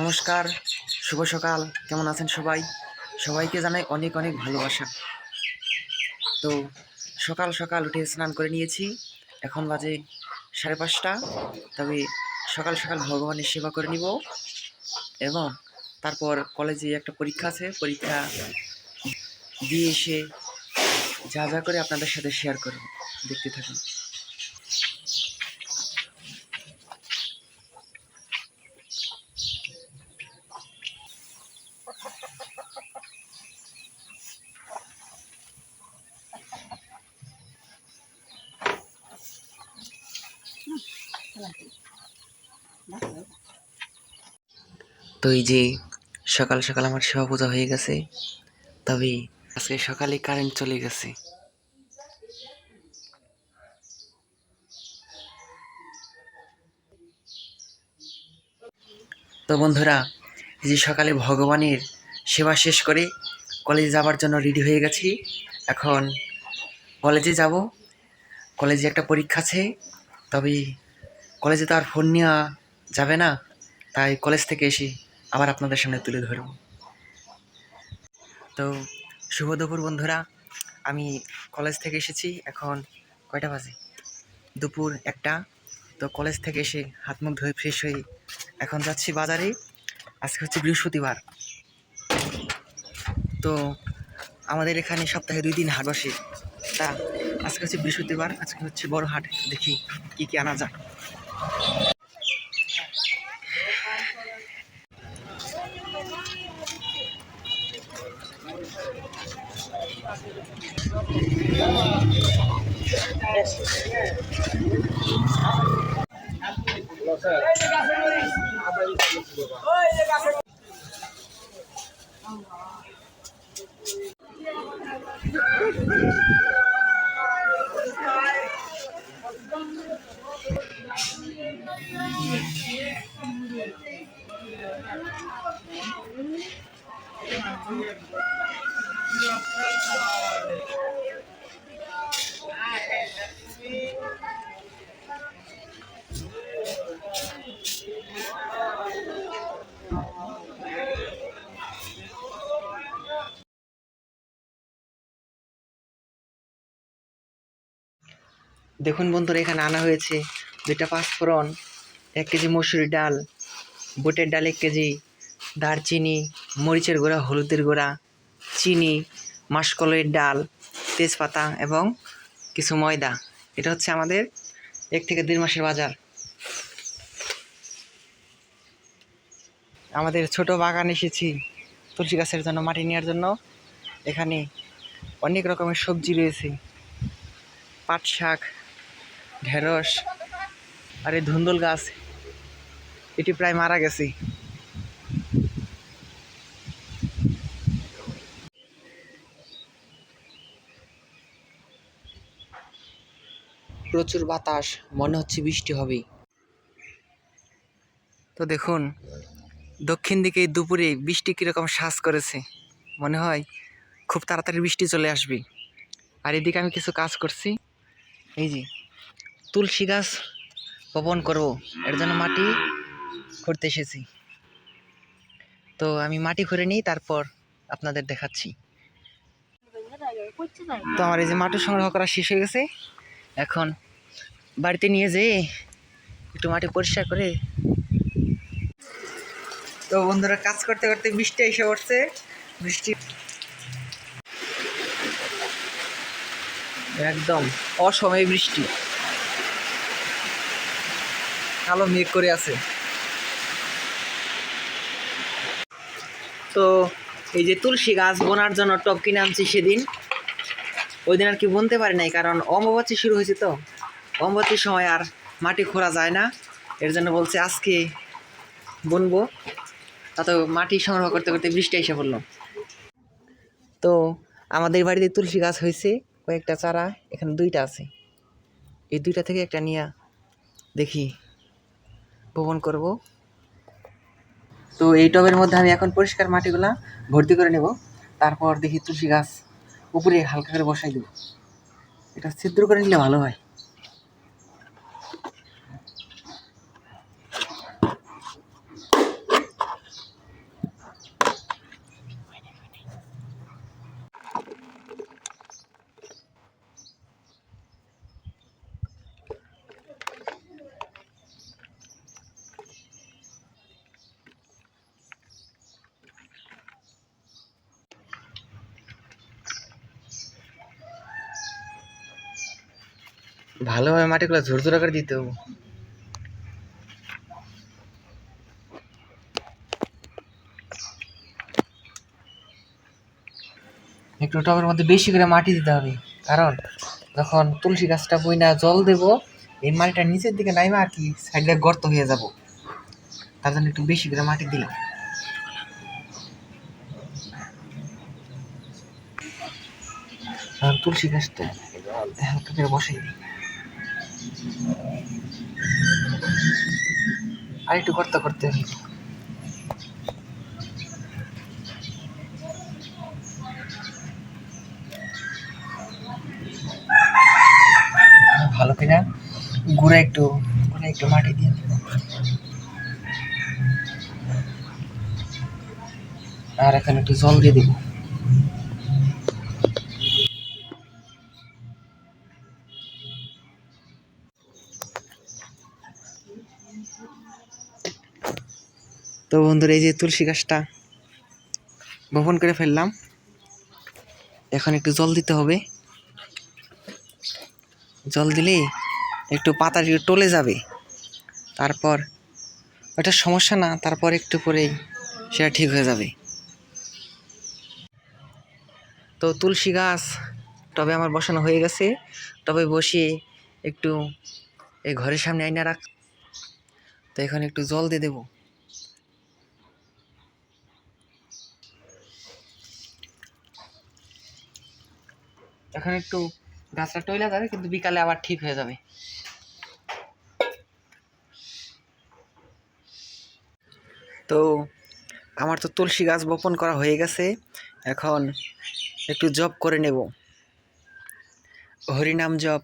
নমস্কার, শুভ সকাল, কেমন আছেন সবাই? সবাইকে জানাই অনেক অনেক ভালোবাসা। তো সকাল সকাল উঠে স্নান করে নিয়েছি, এখন বাজে সাড়ে পাঁচটা, তবে সকাল সকাল ভগবানের সেবা করে নিব এবং তারপর কলেজে একটা পরীক্ষা আছে, পরীক্ষা দিয়ে এসে যা যা করে আপনাদের সাথে শেয়ার করব। দেখতে থাকুন। তো এই যে সকাল সকাল আমার সেবা পূজা হয়ে গেছে, তবে আজকে সকালে কারেন্ট চলে গেছে। তো বন্ধুরা যে সকালে ভগবানের সেবা শেষ করে কলেজে যাওয়ার জন্য রেডি হয়ে গেছি। এখন কলেজে যাব। কলেজে একটা পরীক্ষা আছে, তবে কলেজে তো আর ফোন নেওয়া যাবে না, তাই কলেজ থেকে এসে আবার আপনাদের সামনে তুলে ধরব। তো, শুভ দুপুর বন্ধুরা। আমি কলেজ থেকে এসেছি, এখন কয়টা বাজে? দুপুর একটা। তো কলেজ থেকে এসে হাত মুখ ধুয়ে ফ্রেশ হয়ে এখন যাচ্ছি বাজারে। আজকে হচ্ছে বৃহস্পতিবার। তো, আমাদের এখানে সপ্তাহে দুই দিন হাট বসে। তা, আজকে হচ্ছে বৃহস্পতিবার, আজকে হচ্ছে বড় হাট। দেখি কি কি আনা যায়। Yes. দেখুন বন্ধুরা, এখানে আনা হয়েছে দুইটা পাঁচফোড়ন, এক কেজি মসুরি ডাল, বুটের ডাল এক কেজি, দারচিনি, মরিচের গুঁড়া, হলুদের গুঁড়া, চিনি মাসকলাইয়ের ডাল, তেজপাতা এবং কিছু ময়দা। এটা হচ্ছে আমাদের এক থেকে দেড় মাসের বাজার। আমাদের ছোট বাগান এসেছি তুলসী গাছের জন্য, মাটি নেওয়ার জন্য। এখানে অনেক রকমের সবজি রয়েছে, পাট শাক ঢেঁড়স, আর এই ধুন্দুল গাছ, এটি প্রায় মারা গেছে। প্রচুর বাতাস, মনে হচ্ছে বৃষ্টি হবে। তো দেখুন, দক্ষিণ দিকে দুপুরে বৃষ্টি কীরকম শ্বাস করেছে। মনে হয় খুব তাড়াতাড়ি বৃষ্টি চলে আসবে। আর এদিকে আমি কিছু কাজ করছি। এই যে তুলসী গাছ বপন করব। এর জন্য মাটি খুঁড়তে এসেছি। তো আমি মাটি খুঁড়ে নিই, তারপর আপনাদের দেখাচ্ছি। তো আমার এই যে মাটি সংগ্রহ করা শেষ হয়ে গেছে। এখন বাড়িতে নিয়ে যেয়ে একটু মাটি পরিষ্কার করে তো বন্ধুরা, কাজ করতে করতে বৃষ্টি এসে পড়ছে। বৃষ্টি একদম অসময়ে বৃষ্টি। কালো মেঘ করে আছে। তো এই যে তুলসী গাছ বোনার জন্য টব কিনে আনছি সেদিন। ওই দিন আর কি বুনতে পারি নাই, কারণ অম্বুবাচী শুরু হয়েছে তো। অম্বুবাচীর সময় আর মাটি খোঁড়া যায় না। এর জন্য বলছে আজকে বুনবো। তা তো মাটি সংগ্রহ করতে করতে বৃষ্টি এসে পড়ল। তো আমাদের বাড়িতে তুলসী গাছ হয়েছে, কয়েকটা চারা, এখানে দুইটা আছে। এই দুইটা থেকে একটা নিয়ে দেখি। বপন করব। তো এই টবের মধ্যে আমি এখন পরিষ্কার মাটিগুলা ভর্তি করে নেব। তারপর দেখি তুলসী গাছ উপরে হালকা করে বসাই দেব। এটা ছিদ্র করে নিলে ভালো হয়। ভালোভাবে মাটিগুলো ঝুরঝুরা করে দিতে হবে। একটু টবের মধ্যে বেশি করে মাটি দিতে হবে, কারণ যখন তুলসী গাছটা বই না জল দেব, এই মাটিটা নিচের দিকে নাইমা আর কি সাইডে গর্ত হয়ে যাব। তার জন্য একটু বেশি করে মাটি দিলাম। তুলসী গাছটা হালকা বসাই দিই। আর একটু করতে হবে। ভালো করে গুঁড়া একটু গুঁড়া একটু মাটি দিয়ে আর এখানে একটু জল দিয়ে দেবো। তো বন্ধুরা, এই যে তুলসী গাছটা বপন করে ফেললাম। এখন একটু জল দিতে হবে। জল দিলেই একটু পাতা টলে যাবে। তারপর ওটা সমস্যা না, তারপর একটু পরেই সেটা ঠিক হয়ে যাবে। তো তুলসী গাছ টবে আমার বসানো হয়ে গেছে। টবে বসিয়ে একটু এই ঘরের সামনে আইনা রাখ। তো এখন একটু জল দিয়ে দেবো। এখন একটু গাছটা টইলা যাবে, কিন্তু বিকালে আবার ঠিক হয়ে যাবে। তো আমার তো তুলসী গাছ বপন করা হয়ে গেছে, এখন একটু জব করে নেব। হরিনাম জপ।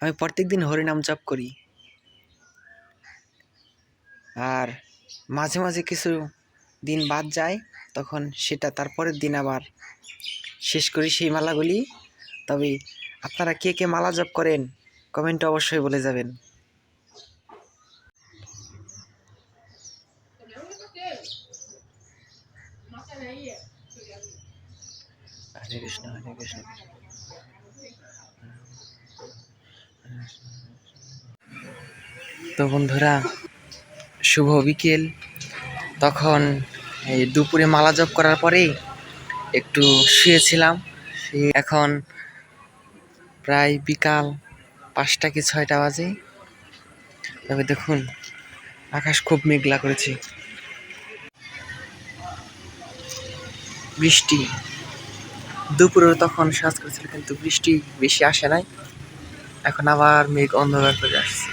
আমি প্রত্যেক প্রত্যেকদিন হরিনাম জপ করি। আর মাঝে মাঝে কিছু দিন বাদ যায়, তখন সেটা তারপরের দিন আবার শেষ করি সেই মালাগুলি। তবে আপনারা কে কে মালা জপ করেন, কমেন্টে অবশ্যই বলে যাবেন। হরে কৃষ্ণ হরে কৃষ্ণ তো বন্ধুরা, শুভ বিকেল। তখন এই দুপুরে মালা জপ করার পরেই একটু শুয়েছিলাম। শুয়ে এখন প্রায় বিকাল পাঁচটা কি ছয়টা বাজে। তবে দেখুন, আকাশ খুব মেঘলা করেছে। বৃষ্টি। দুপুরে তখন সাজ করেছিল, কিন্তু বৃষ্টি বেশি আসে নাই। এখন আবার মেঘ অন্ধকার করে আসছে।